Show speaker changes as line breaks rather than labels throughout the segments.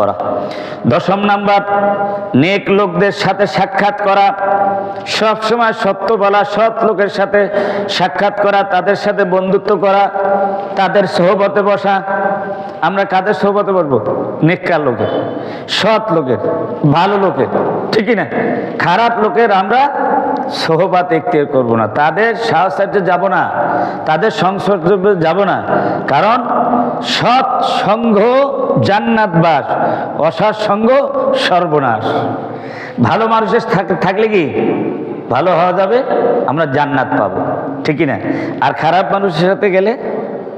করা। দশম নাম্বার, নেক লোকদের সাথে সাক্ষাৎ করা। সবসময় সত্য বলা, সৎ লোকের সাথে সাক্ষাৎ করা, তাদের সাথে বন্ধুত্ব করা, তাদের সহবতে বসা আমরা কাদের সহবতে পারব নেককার লোকের, সৎ লোকের, ভালো লোকের, ঠিকই না? খারাপ লোকের আমরা সহবাত এখতিয়ার করব না। তাদের সাহসার্যে যাব না, তাদের সংসর্গে যাব না। কারণ সৎ সঙ্গ জান্নাতবাস অসৎ সঙ্গ সর্বনাশ। ভালো মানুষের থাক- থাকলে কি? ভালো হওয়া যাবে, আমরা জান্নাত পাবো, ঠিকই না? আর খারাপ মানুষের সাথে গেলে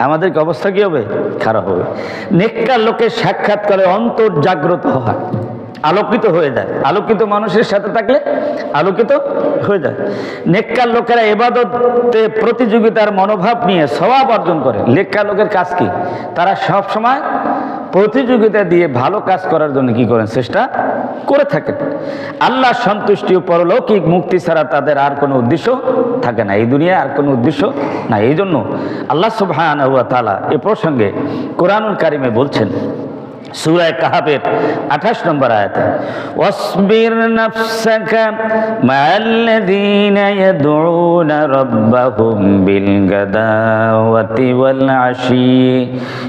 আমাদেরকে অবস্থা কি হবে? খারাপ হবে। নেককার লোকের সাক্ষাৎ করে অন্তর জাগ্রত হয়, আলোকিত হয়ে যায়। আলোকিত মানুষের সাথে থাকলে আলোকিত হয়ে যায়। নেককার লোকেরা এবাদতে প্রতিযোগিতার মনোভাব নিয়ে স্বভাব অর্জন করে। নেককার লোকের কাজ কি? তারা সব সময় প্রতিযোগিতা দিয়ে ভালো কাজ করার জন্য কি করেন? চেষ্টা করে থাকেন। আল্লাহ সন্তুষ্টি ও পরলৌকিক মুক্তি ছাড়া তাদের আর কোনো উদ্দেশ্য থাকে না। এই দুনিয়া আর কোনো উদ্দেশ্য না এই জন্য আল্লাহ সুবহান তালা এ প্রসঙ্গে কোরআনুল কারিমে বলছেন সুরায় কাহাবের আঠাশ নম্বর আয়াতে, ওয়াসবির নাফসাকা মাআল্লাযীনা ইয়াদউনা রাব্বাহুম বিল গাদাওয়াতি ওয়াল আশি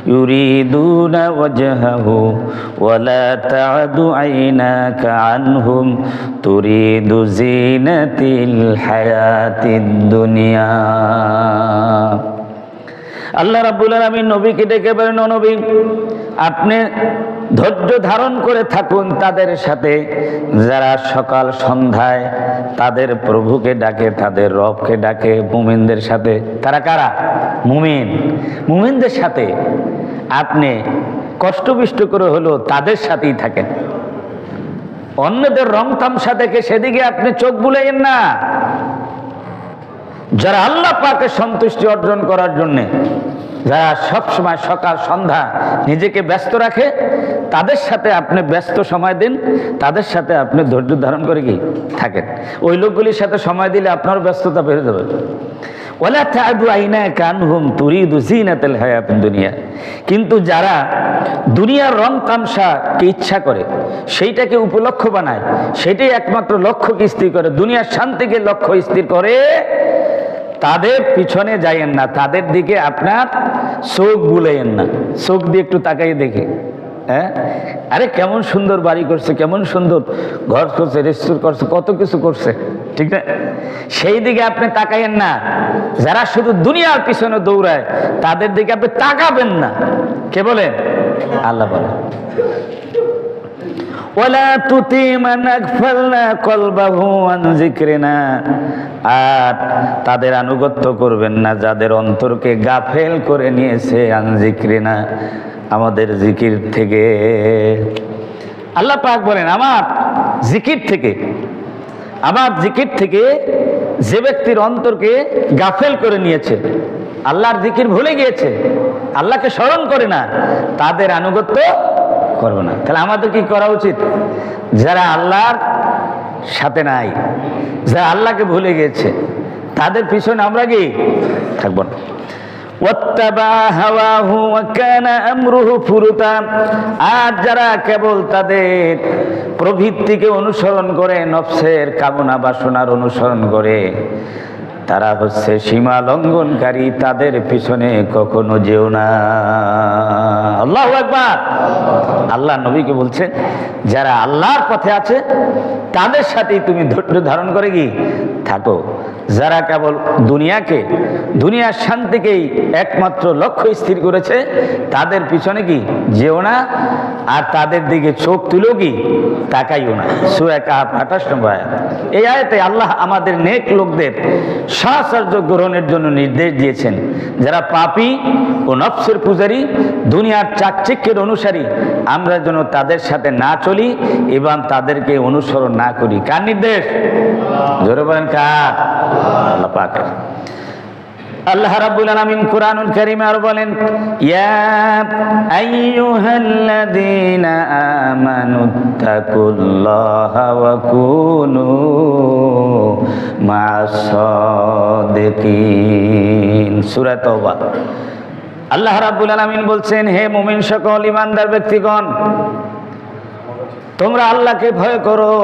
ইউরিদুনা ওয়াজহাহু ওয়ালা তা'দু আইনাকা আনহুম, তুরিদু জিনাতিল হায়াতিদ দুনিয়া। আল্লাহ রাব্বুল আলামিন নবীকে ডেকে বলেন, "ও নবী আপনি ধৈর্য ধারণ করে থাকুন তাদের সাথে। যারা সকাল সন্ধ্যায় তাদের প্রভুকে ডাকে, তাদের রবকে ডাকে, মুমিনদের সাথে। তারা কারা? মুমিন। মুমিনদের সাথে আপনি কষ্টবিষ্ট করে হলো তাদের সাথেই থাকেন। অন্যদের রং তামসা দেখে সেদিকে আপনি চোখ বুলাইয়েন না। যারা আল্লাহ পাকে সন্তুষ্টি অর্জন করার জন্যে যারা সবসময় সকাল, সন্ধ্যা নিজেকে ব্যস্ত রাখে, তাদের সাথে আপনি ব্যস্ত সময় দিন, তাদের সাথে আপনি ধৈর্য ধারণ করে কি থাকেন। ওই লোকগুলির সাথে সময় দিলে আপনার ব্যস্ততা বেড়ে যাবে। তুরিদু জিনাতাল হায়াতুদ দুনিয়া। কিন্তু যারা দুনিয়ার রং তামসাকে ইচ্ছা করে, সেইটাকে উপলক্ষ বানায়, সেটাই একমাত্র লক্ষ্যকে স্থির করে, দুনিয়ার শান্তিকে লক্ষ্য স্থির করে তাদের পিছনে যাইয়েন না, তাদের দিকে আপনার চোখ বুলেন না। চোখ দিয়ে একটু তাকাই দেখে। হ্যাঁ? আরে কেমন সুন্দর বাড়ি করছে, কেমন সুন্দর ঘর করছে রেস্টুর করছে, কত কিছু করছে, ঠিক না? সেই দিকে আপনি তাকাইয়েন না। যারা শুধু দুনিয়ার পিছনে দৌড়ায়, তাদের দিকে আপনি তাকাবেন না। কে বলেন? আল্লাহ বলেন। ওয়ালা তুতি মান আগফালনা কলবাহু আন যিকরিনা। আর তাদের আনুগত্য করবেন না, যাদের অন্তরকে গাফেল করে নিয়েছে আন যিকরিনা। আমাদের জিকির থেকে। আল্লাহ পাক বলেন, আমার জিকির থেকে, আমার জিকির থেকে যে ব্যক্তির অন্তরকে গাফেল করে নিয়েছে, আল্লাহর জিকির ভুলে গিয়েছে, আল্লাহকে স্মরণ করে না, তাদের আনুগত্য করবে না। তাহলে আমাদের কি করা উচিত? যারা আল্লাহর সাথে নাই, যারা আল্লাহকে ভুলে গেছে, তাদের পিছনে আমরা কি থাকব না? আর যারা কেবল তাদের প্রবৃত্তিকে অনুসরণ করে, নফসের কামনা বাসনার অনুসরণ করে তারা হচ্ছে সীমা লঙ্ঘনকারী, তাদের পিছনে কখনো যেও না। আল্লাহ একবার আল্লাহ নবীকে বলছে, যারা আল্লাহর পথে আছে, তাদের সাথেই তুমি ধৈর্য ধারণ করে কি? থাকো। যারা কেবল দুনিয়াকে, দুনিয়ার শান্তিকেই একমাত্র লক্ষ্য স্থির করেছে, তাদের পিছনে কি যেও না? আর তাদের দিকে চোখ তুলো কি তাকাইও না? সুরা কাহাব আঠাশ নম্বর। এই আয়তে আল্লাহ আমাদের নেক লোকদের সাহসার্য গ্রহণের জন্য নির্দেশ দিয়েছেন। যারা পাপি ও নফসের পূজারী, দুনিয়ার চাকচিক্যের অনুসারী, আমরা যেন তাদের সাথে না চলি, এবং তাদেরকে অনুসরণ না করি। কার নির্দেশ? জোরে বলেন কার? আল্লাহ আল্লাহ রাব্বুল আলামিন কুরআনুল কারীমে আর বলেন, ইয়া আইয়ুহাল্লাযীনা আমানুত্তাকুল্লাহা ওয়া কুনু মা'আস সাদিকিন। সূরা তাওবা। আল্লাহ রাব্বুল আলামিন বলছেন, হে মুমিন সকল ইমানদার ব্যক্তিগণ, তোমরা আল্লাহকে ভয় করো।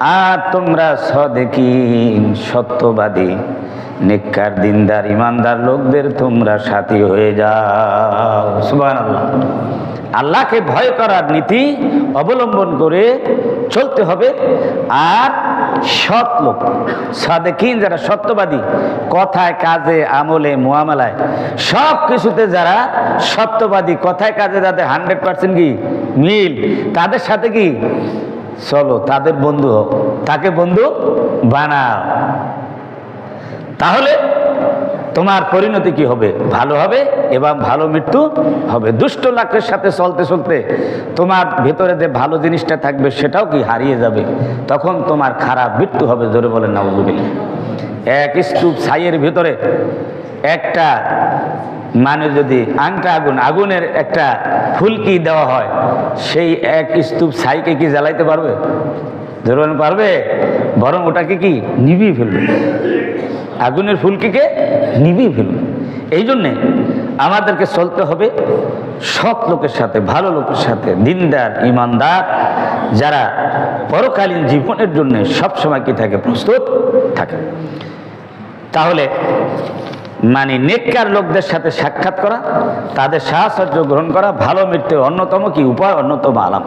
আর তোমরা সদেকি সত্যবাদী নিকার দিনদার, ইমানদার লোকদের তোমরা সাথী হয়ে যাও। সুবহানাল্লাহ। আল্লাহকে ভয় করার নীতি অবলম্বন করে চলতে হবে। আর সৎ লোক, সাদেকিন যারা সত্যবাদী, কথায়, কাজে, আমলে, মুয়ামালায় সব কিছুতে যারা সত্যবাদী, কথায়, কাজে যাদের হান্ড্রেড পার্সেন্ট কি? মিল, তাদের সাথে কি? চলো, তাদের বন্ধু হোক। তাকে বন্ধু? বানাও। তাহলে তোমার পরিণতি কি হবে? ভালো হবে এবং ভালো মৃত্যু হবে। দুষ্ট লাখের সাথে চলতে চলতে তোমার ভেতরে যে ভালো জিনিসটা থাকবে, সেটাও কি হারিয়ে যাবে? তখন তোমার খারাপ মৃত্যু হবে, জোরে বলেন, নাউজুবিল্লাহ। এক স্তূপ ছাইয়ের ভিতরে একটা মানে যদি আংটা আগুন, আগুনের একটা ফুলকি দেওয়া হয়, সেই এক স্তূপ ছাইকে কি জ্বালাইতে পারবে? বলেন পারবে, বরং ওটাকে কি নিভিয়ে ফেলবে? আগুনের ফুলকিকে নিভিয়ে ফেলবে। এই জন্যে আমাদেরকে চলতে হবে সৎ লোকের সাথে, ভালো লোকের সাথে, দিনদার, ইমানদার, যারা পরকালীন জীবনের জন্য সবসময় কি থাকে, প্রস্তুত থাকে। তাহলে মানে নেককার লোকদের সাথে সাক্ষাৎ করা, তাদের সাহায্য গ্রহণ করা, ভালো মৃত্যুর অন্যতম কি? উপায়, অন্যতম আলাম